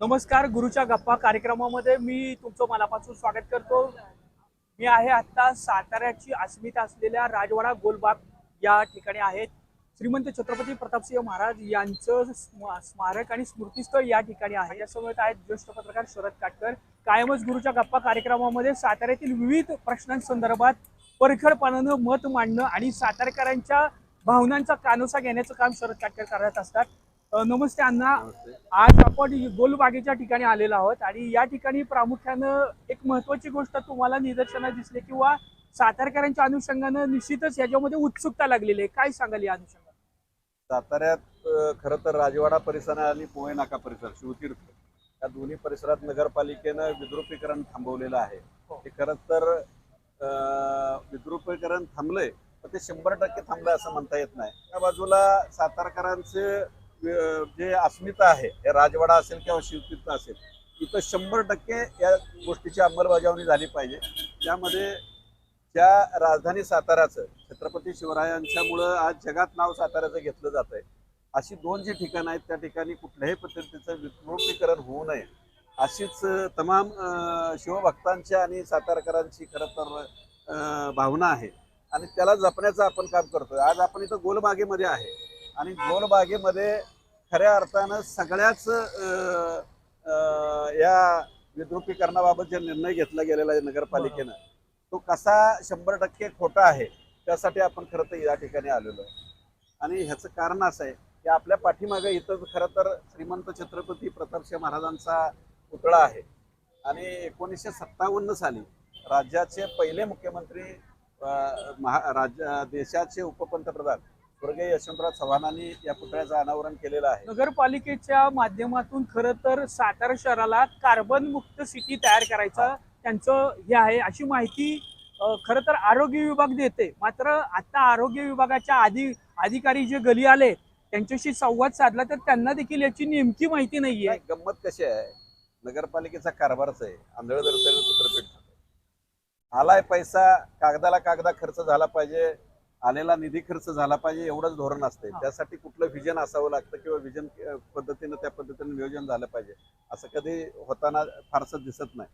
नमस्कार गुरुच्या गप्पा कार्यक्रमामध्ये मी तुमचं मनापासून स्वागत करतो. मी आहे आता साताऱ्याची अस्मिता असलेल्या राजवाडा गोलबाग या ठिकाणी आहेत. श्रीमंत छत्रपती प्रतापसिंह महाराज यांचं स्मारक आणि स्मृतीस्थळ या ठिकाणी आहे. यासोबत आहेत ज्येष्ठ पत्रकार शरद काटकर. कायमच गुरुच्या गप्पा कार्यक्रमामध्ये साताऱ्यातील विविध प्रश्नांसंदर्भात परखडपणानं मत मांडणं आणि सातारकरांच्या भावनांचा कानोसा घेण्याचं काम शरद काटकर करत असतात. नमस्ते अण्णा. आज आपण गोलबागेच्या ठिकाणी आलेलो आहोत आणि या ठिकाणी प्रामुख्यानं एक महत्वाची गोष्ट तुम्हाला निदर्शनात दिसली किंवा सातारकरांच्या अनुषंगानं निश्चितच याच्यामध्ये उत्सुकता लागलेली आहे. काय सांगाल या अनुषंगाने? साताऱ्यात खरं तर राजवाडा परिसर आणि पोहे नाका परिसर शिवतीर्थ या दोन्ही परिसरात नगरपालिकेनं विद्रुपीकरण थांबवलेलं आहे. हो. ते खरं तर विद्रुपीकरण थांबलंय पण ते शंभर टक्के थांबलंय असं म्हणता येत नाही. त्या बाजूला सातारकरांचे जे अस्मिता आहे हे राजवाडा असेल किंवा शिवतीर्थ असेल इथं शंभर टक्के या गोष्टीची अंमलबजावणी झाली पाहिजे. त्यामध्ये ज्या राजधानी साताऱ्याचं छत्रपती शिवरायांच्यामुळं आज जगात नाव साताऱ्याचं घेतलं जात आहे अशी दोन जी ठिकाणं आहेत त्या ठिकाणी कुठल्याही पद्धतीचं विकृतीकरण होऊ नये. अशीच तमाम शिवभक्तांच्या शिवभक्तांची आणि सातारकरांची खरं तर भावना आहे. आणि त्याला जपण्याचं आपण काम करतोय. आज आपण इथं गोलबागेमध्ये आहे. आणि गोलबागेमध्ये खऱ्या अर्थानं सगळ्याच या विद्रुपीकरणाबाबत जे निर्णय घेतला गेलेला आहे नगरपालिकेनं तो कसा शंभर टक्के खोटा आहे त्यासाठी आपण खरं तर या ठिकाणी आलेलो आहे. आणि ह्याचं कारण असं आहे की आपल्या पाठीमागे इथं खरं तर श्रीमंत छत्रपती प्रतापसिंह महाराजांचा पुतळा आहे. आणि एकोणीसशे सत्तावन्न साली राज्याचे पहिले मुख्यमंत्री महा राज्य देशाचे उपपंतप्रधान स्वर्गीय यशवंतराव चव्हाणांनी या पुतळ्याचं अनावरण केलेलं आहे. नगरपालिकेच्या माध्यमातून खरं तर सातारा शहराला कार्बन मुक्त सिटी तयार करायचं त्यांचं हे आहे अशी माहिती खरं तर आरोग्य विभाग देते. मात्र आता आरोग्य विभागाच्या अधि अधिकारी जे गली आले त्यांच्याशी संवाद साधला तर त्यांना देखील याची नेमकी माहिती नाहीये. नाही, गंमत कशी आहे? नगरपालिकेचा कारभारच आहे. आंधळ दरत्याने सूत्रपीठ खातं. आलाय पैसा कागदाला कागदा खर्च झाला पाहिजे. आलेला निधी खर्च झाला पाहिजे एवढंच धोरण असते. त्यासाठी कुठलं व्हिजन असावं लागतं किंवा व्हिजन पद्धतीनं त्या पद्धतीनं नियोजन झालं पाहिजे. असं कधी होताना फारसं दिसत नाही.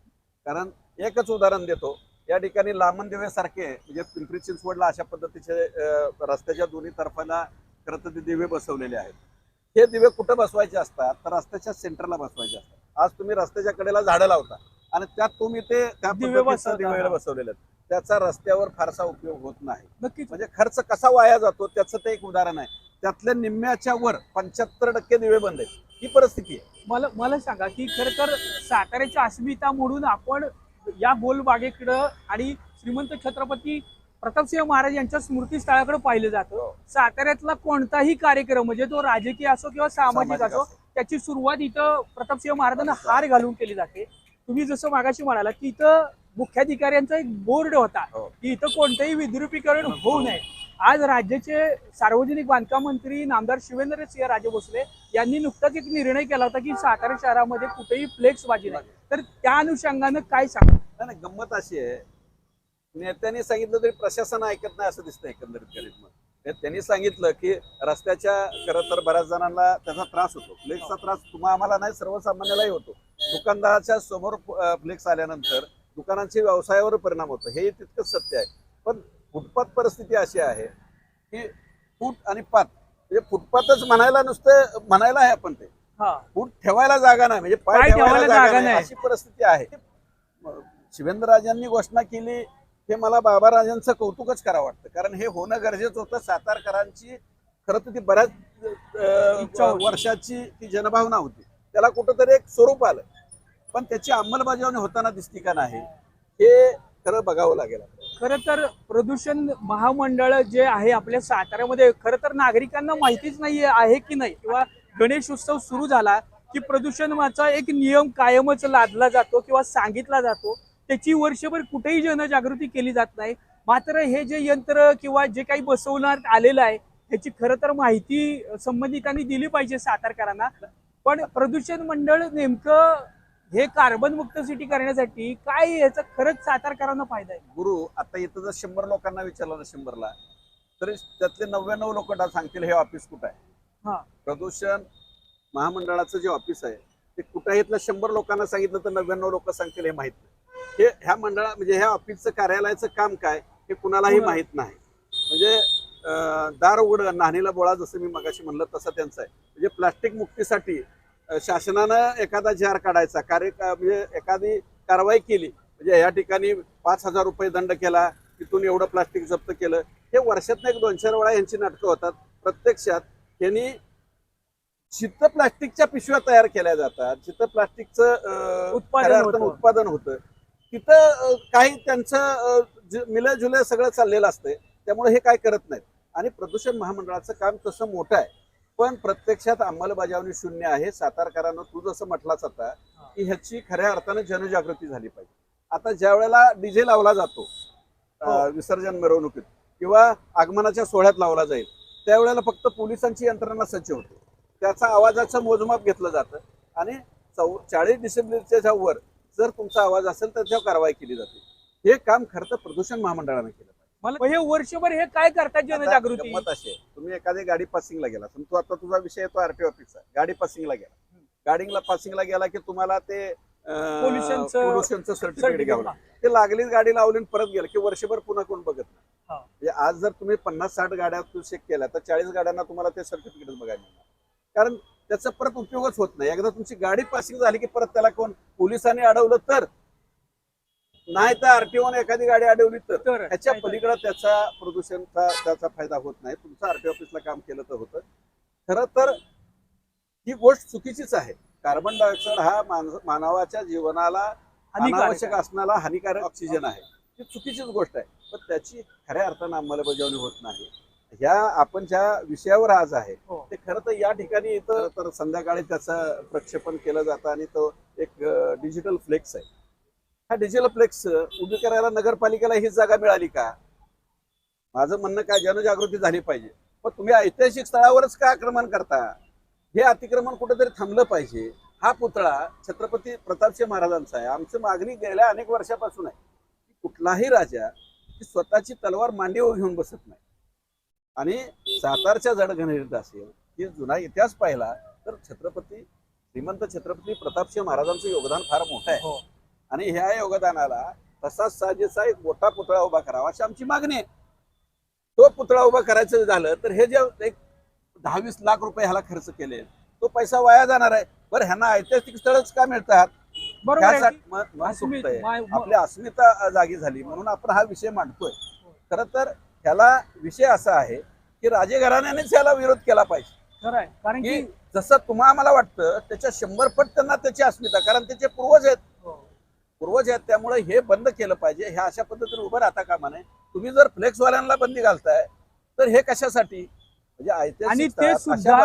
कारण एकच उदाहरण देतो. या ठिकाणी लामण दिवे सारखे म्हणजे पिंपरी चिंचवडला अशा पद्धतीचे रस्त्याच्या दोन्ही तर्फाला खरं तर ते दिवे बसवलेले आहेत. हे दिवे कुठं बसवायचे असतात? तर रस्त्याच्या सेंटरला बसवायचे असतात. आज तुम्ही रस्त्याच्या कडेला झाडं लावता आणि त्यात तुम्ही ते त्या. दिवे बसवलेले आहेत. त्याचा रस्त्यावर फारसा उपयोग होत नाही. नक्कीच. म्हणजे खर्च कसा वाया जातो त्याचं ते एक उदाहरण आहे. त्यातल्या निम्म्याच्या वर पंच्याहत्तर टक्के दिवे बंद आहेत. ही परिस्थिती आहे. मला मला सांगा की खरं तर साताऱ्याची अस्मिता म्हणून आपण या गोलबागेकडं आणि श्रीमंत छत्रपती प्रतापसिंह महाराज यांच्या स्मृतीस्थळाकडे पाहिलं जातं. हो. साताऱ्यातला कोणताही कार्यक्रम म्हणजे तो राजकीय असो किंवा सामाजिक असो. त्याची सुरुवात इथं प्रतापसिंह महाराजांना हार घालून केली जाते. तुम्ही जसं मागाशी म्हणाला की इथं मुख्याधिकाऱ्यांचा एक बोर्ड होता हो. की इथं कोणतंही विद्रुपीकरण होऊ नये. आज राज्याचे सार्वजनिक बांधकाम मंत्री नामदार शिवेंद्र सिंह राजे भोसले यांनी नुकताच एक निर्णय केला होता की सातारा शहरामध्ये कुठेही फ्लेक्स बाजी नाही. तर त्या अनुषंगानं काय सांगा? नाही, गंमत अशी आहे. नेत्यांनी सांगितलं तरी प्रशासन ऐकत नाही असं दिसतं एकंदरीत गणित त्यांनी सांगितलं की रस्त्याच्या खरं तर बऱ्याच जणांना त्याचा त्रास होतो. फ्लेक्सचा त्रास तुम्हा आम्हाला नाही सर्वसामान्यालाही होतो. दुकानदाराच्या समोर फ्लेक्स आल्यानंतर दुकानांच्या व्यवसायावर परिणाम होतो. हे तितकंच सत्य आहे. पण फुटपाथ परिस्थिती अशी आहे की फूट आणि पात म्हणजे फुटपाथच म्हणायला नुसतं म्हणायला आहे आपण ते. फूट ठेवायला जागा नाही म्हणजे पाय ठेवायला जागा नाही. अशी परिस्थिती आहे. शिवेंद्रराजांनी घोषणा केली हे मला बाबाराजांचं कौतुकच करावं वाटतं. कारण हे होणं गरजेचं होतं. सातारकरांची खरं तर ती बऱ्याच. वर्षाची ती जनभावना होती. त्याला कुठंतरी एक स्वरूप आलं. पण त्याची अंमलबजावणी होताना दिसती का नाही हे खरं बघावं लागेल खरं तर प्रदूषण महामंडळ जे आहे आपल्या साताऱ्यामध्ये खरं तर नागरिकांना माहितीच नाही आहे की नाही किंवा गणेश उत्सव सुरू झाला की प्रदूषणाचा एक नियम कायमच लादला जातो किंवा सांगितला जातो. त्याची वर्षभर कुठेही जनजागृती केली जात नाही. मात्र हे जे यंत्र किंवा जे काही बसवण्यात आलेलं आहे ह्याची खरं तर माहिती संबंधितांनी दिली पाहिजे सातारकरांना. पण प्रदूषण मंडळ नेमकं हे कार्बन मुक्त सिटी करण्यासाठी काय याचा खरंच सातारकरांना फायदा आहे? गुरु आता इथं जर शंभर लोकांना विचारलं ना शंभरला तरी त्यातले नव्याण्णव लोक सांगतील हे ऑफिस कुठं आहे? हा. प्रदूषण महामंडळाचं जे ऑफिस आहे ते कुठे शंभर लोकांना सांगितलं तर नव्याण्णव लोक सांगतील हे माहीत नाही. हे ह्या मंडळा म्हणजे ह्या ऑफिसचं कार्यालयाचं काम काय हे कुणालाही. माहीत नाही. म्हणजे दार उघड नाणीला बोळा जसं मी मगाशी म्हणलं तसं त्यांचं आहे. म्हणजे प्लास्टिक मुक्तीसाठी शासनानं एखादा जार काढायचा. कार्य म्हणजे एखादी कारवाई केली. म्हणजे या ठिकाणी पाच हजार रुपये दंड केला. तिथून एवढं प्लास्टिक जप्त केलं. हे वर्षातनं एक दोन चार वेळा यांची नाटकं होतात. प्रत्यक्षात त्यांनी जिथं प्लास्टिकच्या पिशव्या तयार केल्या जातात जिथं प्लास्टिकचं उत्पादन. उत्पादन होतं तिथं काही त्यांचं मिलं जुलं सगळं चाललेलं असतंय. त्यामुळे हे काय करत नाहीत. आणि प्रदूषण महामंडळाचं काम तसं मोठं आहे. पण प्रत्यक्षात अंमलबजावणी शून्य आहे. सातारकरांना तू जसं म्हटलाच आता की ह्याची खऱ्या अर्थानं जनजागृती झाली पाहिजे. आता ज्या वेळेला डीजे लावला जातो हो. विसर्जन मिरवणुकीत किंवा आगमनाच्या सोहळ्यात लावला जाईल त्यावेळेला फक्त पोलिसांची यंत्रणा सज्ज होते. त्याचा आवाजाचं मोजमाप घेतलं जातं आणि चौ चाळीस डिसेंबरच्या वर जर तुमचा आवाज असेल तर त्याच्यावर कारवाई केली जाते. हे काम खरं तर प्रदूषण महामंडळानं केलं. मला हे वर्षभर हे काय करतात जनजागृती? अशी आहे. तुम्ही एखादी गाडी पासिंगला गेला. तू आता तुझा विषय येतो आरटीओ ऑफिसचा गाडी पासिंगला गेला. गाडीला पासिंगला गेला की तुम्हाला ते पोल्युशनचं सर्टिफिकेट घ्यावं. ते लागलीच गाडी लावली आणि परत गेलं की वर्षभर पुन्हा कोण बघत नाही. हा. म्हणजे आज जर तुम्ही पन्नास साठ गाड्या चेक केल्या तर चाळीस गाड्यांना तुम्हाला ते सर्टिफिकेट बघायला मिळणार. कारण त्याचा परत उपयोगच होत नाही. एकदा तुमची गाडी पासिंग झाली की परत त्याला कोण पोलिसांनी अडवलं तर नाही तर आरटीओने एखादी गाडी अडवली तर ह्याच्या पलीकडे त्याचा प्रदूषणचा त्याचा फायदा होत नाही. तुमचं आरटीओ ऑफिसला काम केलं तर होतं. खरं तर ही गोष्ट चुकीचीच आहे. कार्बन डायऑक्साईड हा मानस- मानवाच्या जीवनाला हानिकारक अनावश्यक. असणारा हानिकारक ऑक्सिजन आहे. ही चुकीचीच गोष्ट आहे. पण त्याची खऱ्या अर्थानं अंमलबजावणी होत नाही. ह्या आपण ज्या विषयावर आज आहे हो. ते खरं तर या ठिकाणी इथं तर संध्याकाळी त्याचं प्रक्षेपण केलं जातं आणि तो एक डिजिटल फ्लेक्स आहे. हा डिजिटल फ्लेक्स उभी करायला नगरपालिकेला ही जागा मिळाली का? माझं म्हणणं काय जनजागृती झाली पाहिजे. पण तुम्ही ऐतिहासिक स्थळावरच का आक्रमण करता? हे अतिक्रमण कुठेतरी थांबलं पाहिजे. हा पुतळा छत्रपती प्रतापसिंह महाराजांचा आहे. आमची मागणी गेल्या अनेक वर्षापासून आहे की कुठलाही राजा स्वतःची तलवार मांडीवर घेऊन बसत नाही. आणि सातारच्या जडगणित असेल की जुना इतिहास पाहिला तर छत्रपती श्रीमंत छत्रपती प्रतापसिंह महाराजांचं योगदान फार मोठं आहे. हो. आणि ह्या योगदानाला तसाच साजेसा एक मोठा पुतळा उभा करावा अशी आमची मागणी आहे. तो पुतळा उभा करायचं झालं तर हे जे एक दहा वीस लाख रुपये ह्याला खर्च केले तो पैसा वाया जाणार आहे. बरं ह्यांना ऐतिहासिक स्थळच का मिळतात? आपली अस्मिता जागी झाली म्हणून आपण हा विषय मांडतोय. खर तर ह्याला विषय असा आहे की राजे घराण्यानेच याला विरोध केला पाहिजे. कारण की जसं तुम्हाला आम्हाला वाटतं त्याच्या शंभर पट त्यांना त्याची अस्मिता कारण त्याचे पूर्वज आहेत. पूर्वज आहेत त्यामुळे हे बंद केलं पाहिजे. ह्या अशा पद्धतीने उभं राहता कामा नये. तुम्ही जर फ्लेक्सवाल्यांना बंदी घालताय तर हे कशासाठी? म्हणजे आणि ते सुद्धा-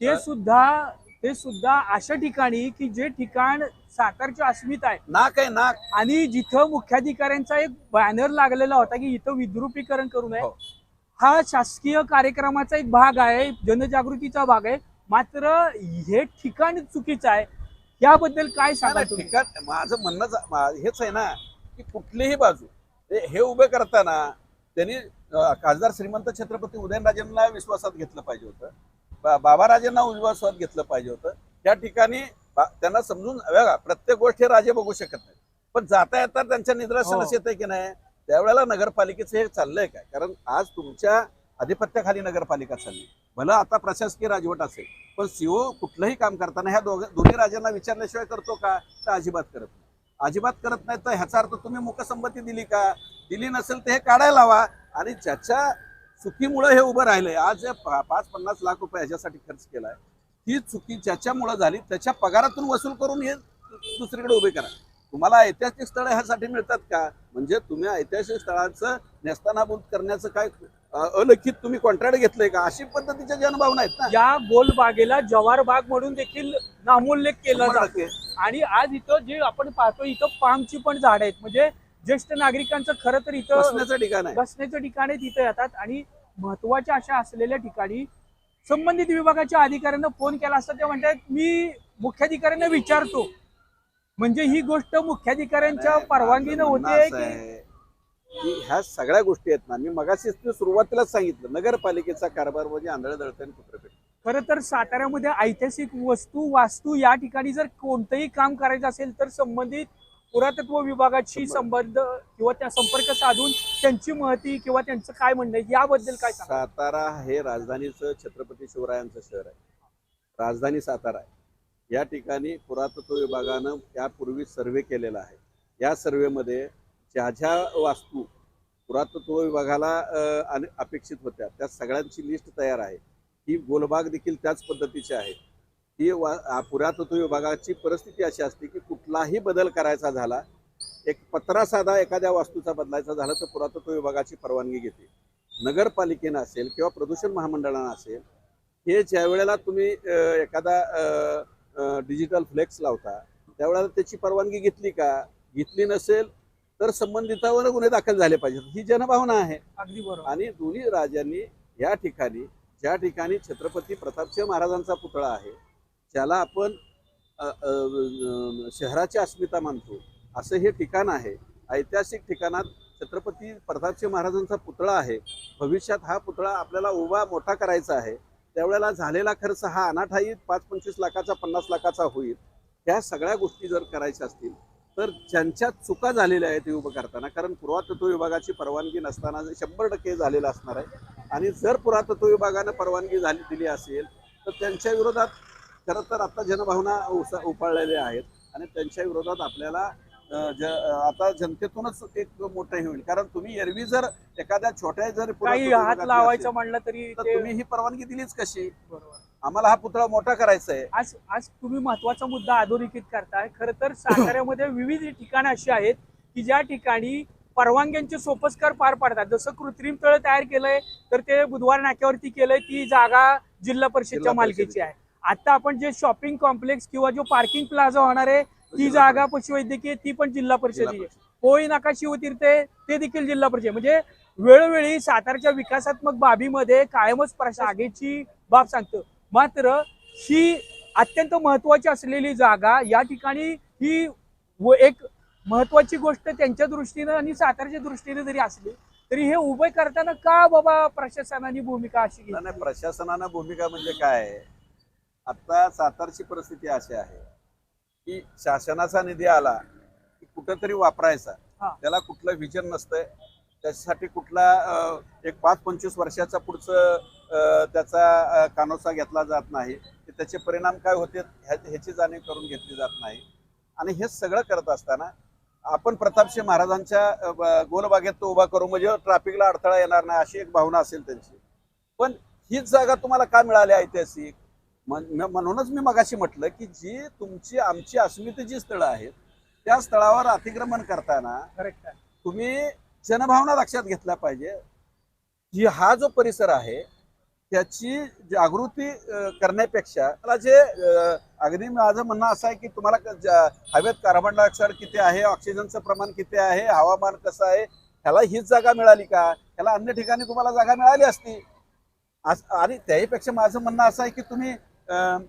ते सुद्धा ते सुद्धा अशा ठिकाणी की जे ठिकाण सातारची अस्मिता आहे नाक आहे नाक. आणि जिथं मुख्याधिकाऱ्यांचा एक बॅनर लागलेला होता की इथं विद्रुपीकरण करू नये. हो. हा शासकीय कार्यक्रमाचा एक भाग आहे जनजागृतीचा भाग आहे. मात्र हे ठिकाण चुकीचं आहे. याबद्दल काय सांगा तुम्ही? ठिकाण माझं म्हणणं जा- मा- हेच आहे ना की कुठलीही बाजू हे- हे उभे करताना त्यांनी अं, खासदार श्रीमंत छत्रपती उदयनराजेंना विश्वासात घेतलं पाहिजे होतं. बा- बाबाराजेंना विश्वासात घेतलं पाहिजे होतं. त्या ठिकाणी बा- त्यांना समजून बघा प्रत्येक गोष्ट हे राजे बघू शकत नाही पण जाता येता त्यांच्या निदर्शनास हो. येते की नाही त्यावेळेला नगरपालिकेचं हे चाललंय काय? कारण आज तुमच्या अधिपत्याखाली नगरपालिका चालली. भलं आता प्रशासकीय राजवट असेल पण सीओ कुठलंही काम करताना ह्या दोघ दोन्ही राजांना विचारल्याशिवाय करतो का? तर अजिबात करत नाही. अजिबात करत नाही तर ह्याचा अर्थ तुम्ही मुकसंमती दिली का? दिली नसेल तर हे काढायला लावा. आणि ज्याच्या चुकीमुळे हे उभं राहिलंय आज पाच पन्नास लाख रुपये ह्याच्यासाठी खर्च केलाय ही चुकी ज्याच्यामुळं झाली त्याच्या पगारातून वसूल करून हे दुसरीकडे उभे करा. तुम्हाला ऐतिहासिक स्थळं ह्यासाठी मिळतात का? म्हणजे तुम्ही ऐतिहासिक स्थळांचं नेस्तानाबूत करण्याचं काय अलिखित तुम्ही कॉन्ट्रॅक्ट घेतलंय का? अशी पद्धतीच्या जनभावना आहेत ना. या गोलबागेला जवार बाग म्हणून देखील नामोल्लेख केला जातो. आणि आज इथं जे आपण पाहतो इथं पामची पण झाड आहेत. म्हणजे ज्येष्ठ नागरिकांचं खरं तर इथं बसण्याचं ठिकाण आहे. बसण्याचं ठिकाणे तिथे येतात. आणि महत्त्वाच्या अशा असलेल्या ठिकाणी संबंधित विभागाच्या अधिकाऱ्यांना फोन केला असता ते म्हणतात मी मुख्याधिकाऱ्यांना विचारतो. म्हणजे ही गोष्ट मुख्याधिकाऱ्यांच्या परवानगीनं होते की आहे. की ह्या सगळ्या गोष्टी आहेत ना मी मगाशीच ते सुरुवातीलाच सांगितलं नगरपालिकेचा कारभार म्हणजे आंधळ दळतं आणि कुत्रपेट खरं तर साताऱ्यामध्ये ऐतिहासिक वस्तू वास्तू या ठिकाणी जर कोणतंही काम करायचं असेल तर संबंधित पुरातत्व विभागाशी संबंध. किंवा त्या संपर्क साधून त्यांची महती किंवा त्यांचं काय म्हणणं आहे याबद्दल काय सातारा हे राजधानीचं छत्रपती शिवरायांचं शहर आहे. राजधानी सातारा आहे. या ठिकाणी पुरातत्व विभागानं यापूर्वी सर्वे केलेला आहे. या सर्वेमध्ये ज्या ज्या वास्तू पुरातत्व विभागाला अपेक्षित होत्या त्या सगळ्यांची लिस्ट तयार आहे. ही गोलबाग देखील त्याच पद्धतीची आहे. ही वा पुरातत्व विभागाची परिस्थिती अशी असते की कुठलाही बदल करायचा झाला एक पत्रा साधा एखाद्या वास्तूचा बदलायचा झाला तर पुरातत्व विभागाची परवानगी घेते. नगरपालिकेनं असेल किंवा प्रदूषण महामंडळानं असेल हे ज्या वेळेला तुम्ही एखादा डिजिटल फ्लेक्स लावता त्यावेळेला त्याची परवानगी घेतली का? घेतली नसेल तर संबंधितावर गुन्हे दाखल झाले पाहिजेत. ही जनभावना आहे. अगदी बरोबर. आणि दोन्ही राजांनी या ठिकाणी ज्या ठिकाणी छत्रपती प्रतापसिंह महाराजांचा पुतळा आहे ज्याला आपण शहराची अस्मिता मानतो असं हे ठिकाण आहे. ऐतिहासिक ठिकाणात छत्रपती प्रतापसिंह महाराजांचा पुतळा आहे. भविष्यात हा पुतळा आपल्याला उभा मोठा करायचा आहे. त्यावेळेला झालेला खर्च हा अनाठाई पाच पंचवीस लाखाचा पन्नास लाखाचा होईल. ह्या सगळ्या गोष्टी जर करायच्या असतील तर ज्यांच्या चुका झालेल्या आहेत ते उभं करताना कारण पुरातत्व विभागाची परवानगी नसताना शंभर टक्के झालेलं असणार आहे. आणि जर पुरातत्व विभागानं परवानगी झाली दिली असेल तर त्यांच्या विरोधात खरं तर आता जनभावना उसा- उफाळलेल्या आहेत. आणि त्यांच्या विरोधात आपल्याला ज आता जनतेतूनच एक मोठं हे होईल. कारण तुम्ही एरवी जर एखाद्या छोट्या जर हात लावायचं म्हणलं तरी तुम्ही ही परवानगी दिलीच कशी? बरोबर. आम्हाला हा पुतळा मोठा करायचा आहे. आज आज तुम्ही महत्त्वाचा मुद्दा अधोरेखित करताय. खरं तर साताऱ्यामध्ये विविध ठिकाणं अशी आहेत की ज्या ठिकाणी परवानग्यांचे सोपस्कार पार पाडतात. जसं कृत्रिम तळ तयार केलंय तर ते बुधवार नाक्यावरती केलंय ती जागा जिल्हा परिषदच्या मालकीची. आहे. आता आपण जे शॉपिंग कॉम्प्लेक्स किंवा जो पार्किंग प्लाझा होणार आहे ती जागा पशुवैद्यकीय ती पण जिल्हा परिषदेची आहे. होळी नाका शिवतीर्थे ते देखील जिल्हा परिषद. म्हणजे वेळोवेळी सातारच्या विकासात्मक बाबीमध्ये कायमच प्रशागेची बाब सांगतं. मात्र ही अत्यंत महत्वाची असलेली जागा या ठिकाणी ही व एक महत्वाची गोष्ट त्यांच्या दृष्टीनं आणि सातारच्या दृष्टीने जरी असली तरी हे उभे करताना का बाबा प्रशासनाने भूमिका अशी घेतली प्रशासनानं भूमिका म्हणजे काय आहे? आता सातारची परिस्थिती अशी आहे की शासनाचा निधी आला की कुठंतरी वापरायचा हा. त्याला कुठलं विजन नसतंय त्याच्यासाठी कुठला एक पाच पंचवीस वर्षाचा पुढचं त्याचा कानोसा घेतला जात नाही. त्याचे परिणाम काय होते ह्या- ह्याची जाणीव करून घेतली जात नाही. आणि हे सगळं करत असताना आपण प्रतापसिंह महाराजांच्या गोलबागेत तो उभा करू म्हणजे ट्रॅफिकला अडथळा येणार नाही अशी एक भावना असेल त्यांची. पण हीच जागा तुम्हाला का मिळाली ऐतिहासिक? म्हणूनच मी मगाशी म्हटलं की जी तुमची आमची अस्मितेची स्थळं आहेत त्या स्थळावर अतिक्रमण करताना तुम्ही जनभावना लक्षात घेतल्या पाहिजे. की हा जो परिसर आहे त्याची जागृती करण्यापेक्षा मला जे अगदी माझं म्हणणं असं आहे की तुम्हाला हवेत कार्बन डायऑक्साईड किती आहे ऑक्सिजनचं प्रमाण किती आहे हवामान कसं आहे ह्याला हीच जागा मिळाली का? ह्याला अन्य ठिकाणी तुम्हाला जागा मिळाली असती. आणि त्याहीपेक्षा माझं म्हणणं असं आहे की तुम्ही अं,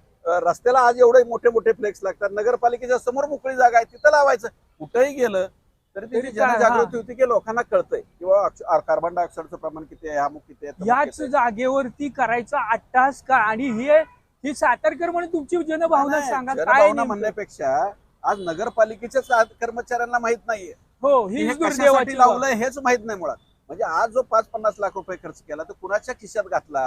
रस्त्याला आज एवढे मोठे मोठे फ्लेक्स लागतात नगरपालिकेच्या समोर मोकळी जागा आहे तिथं लावायचं. कुठंही गेलं तरी तरी त्याची काय, जनजागृती होती की लोकांना कळतंय किंवा कार्बन डायऑक्साईडचं प्रमाण किती आहे अमुक किती आहे तमुक याच किती आहे. जागेवरती करायचा अट्टास का आणि हे ही सातारकर म्हणून तुमची जनभावना नाही, सांगा काय जनभावना नेमकं? म्हणण्यापेक्षा आज नगरपालिकेच्याच आज कर्मचाऱ्यांना माहीत नाहीये हो की ही दुर्दैवाची कशासाठी बाब. लावलंय हेच माहीत नाही मुळात म्हणजे आज जो पाच पन्नास लाख रुपये खर्च केला तर कुणाच्या खिशात घातला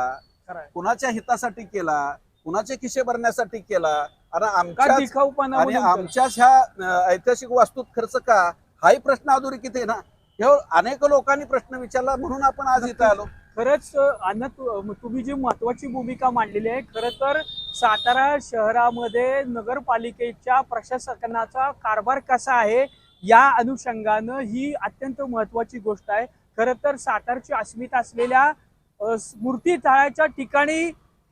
खरं आहे. कुणाच्या हितासाठी केला कुणाचे खिशे भरण्यासाठी केला आणि का आमच्या दिखाऊपणा आणि म्हणून केलं? आमच्याच ह्या अं, ऐतिहासिक वास्तूत खर्च का हाही प्रश्न अधोरेखित आहे ना? हे अनेक लोकांनी प्रश्न विचारला म्हणून आपण आज इथं आलो. खरंच अन्न तु- तुम्ही जी महत्वाची भूमिका मांडलेली आहे खरं तर सातारा शहरामध्ये नगरपालिकेच्या प्रशासनाचा कारभार कसा आहे या अनुषंगानं ही अत्यंत महत्वाची गोष्ट आहे. खरं तर सातारची अस्मिता असलेल्या अ, स्मृती तळाच्या ठिकाणी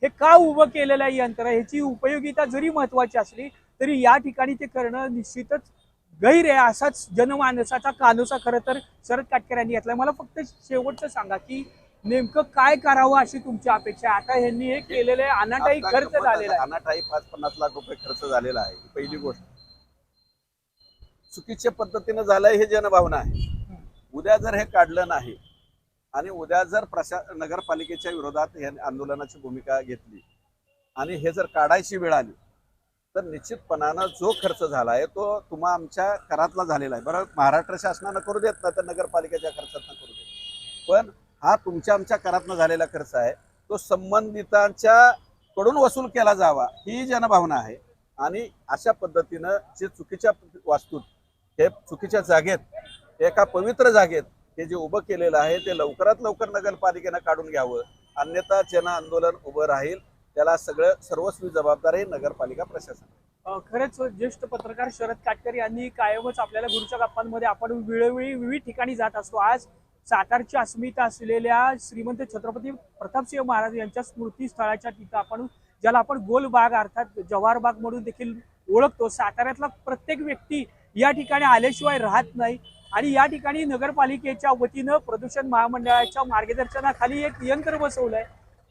हे का उभं केलेलं आहे यंत्र? ह्याची उपयोगिता जरी महत्वाची असली तरी या ठिकाणी ते करणं निश्चितच गैर आहे असाच जनमानसाचा कानोसा खरं तर शरद काटकर यांनी घेतलाय. मला फक्त शेवटचं सांगा की नेमकं काय करावं अशी तुमची अपेक्षा आहे? आता ह्यांनी हे केलेलं आहे अनाटाई खर्च झालेला आहे. अनाठाई पाच पन्नास लाख रुपये खर्च झालेला आहे ही पहिली गोष्ट. चुकीच्या पद्धतीनं झालंय हे जनभावना आहे. उद्या जर हे काढलं नाही आणि उद्या जर प्रशा नगरपालिकेच्या विरोधात हे आंदोलनाची भूमिका घेतली आणि हे जर काढायची वेळ आली तर निश्चितपणानं जो खर्च झाला आहे तो तुम्हा आमच्या करातला झालेला आहे. बरं महाराष्ट्र शासनानं करू देत ना तर नगरपालिकेच्या खर्चातनं करू देत पण हा तुमच्या आमच्या करातनं झालेला खर्च आहे. तो संबंधितांच्या कडून वसूल केला जावा ही जनभावना आहे. आणि अशा पद्धतीनं जे चुकीच्या वास्तूत हे चुकीच्या जागेत एका पवित्र जागेत हे जे उभं केलेलं आहे ते लवकरात लवकर नगरपालिकेनं काढून घ्यावं. अन्यथा जन आंदोलन उभं राहील. त्याला सगळं सर्वस्वी जबाबदारी नगरपालिका प्रशासन. खरंच ज्येष्ठ पत्रकार शरद काटकर यांनी कायमच आपल्याला गुरुच्या गप्पांमध्ये आपण वेळोवेळी विविध ठिकाणी जात असतो. आज सातारची अस्मिता असलेल्या श्रीमंत छत्रपती प्रतापसिंह महाराज यांच्या स्मृती स्थळाच्या तिथं आपण ज्याला आपण गोलबाग अर्थात जव्हारबाग बाग म्हणून देखील ओळखतो. साताऱ्यातला प्रत्येक व्यक्ती या ठिकाणी आल्याशिवाय राहत नाही आणि या ठिकाणी नगरपालिकेच्या वतीनं प्रदूषण महामंडळाच्या मार्गदर्शनाखाली एक यंत्र आहे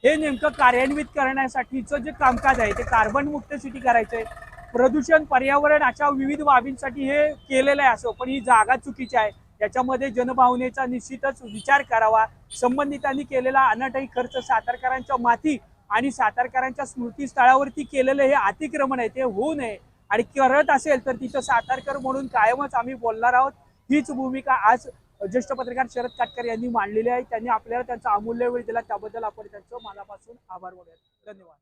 हे नेमकं कार्यान्वित करण्यासाठीचं जे कामकाज आहे ते कार्बन मुक्त सिटी करायचं आहे प्रदूषण पर्यावरण अशा विविध बाबींसाठी हे केलेलं आहे असं पण ही जागा चुकीची आहे. याच्यामध्ये जनभावनेचा निश्चितच विचार करावा. संबंधितांनी केलेला अनाटही खर्च सातारकरांच्या माती आणि सातारकरांच्या स्मृतीस्थळावरती केलेलं हे अतिक्रमण आहे ते होऊ नये. आणि करत असेल तर तिथं सातारकर म्हणून कायमच आम्ही बोलणार आहोत. हीच भूमिका आज ज्येष्ठ पत्रकार शरद काटकर यांनी मांडलेली आहे. त्यांनी आपल्याला त्यांचा अमूल्य वेळ दिला. त्याबद्दल आपण त्यांचं मनापासून आभार मानूयात. धन्यवाद.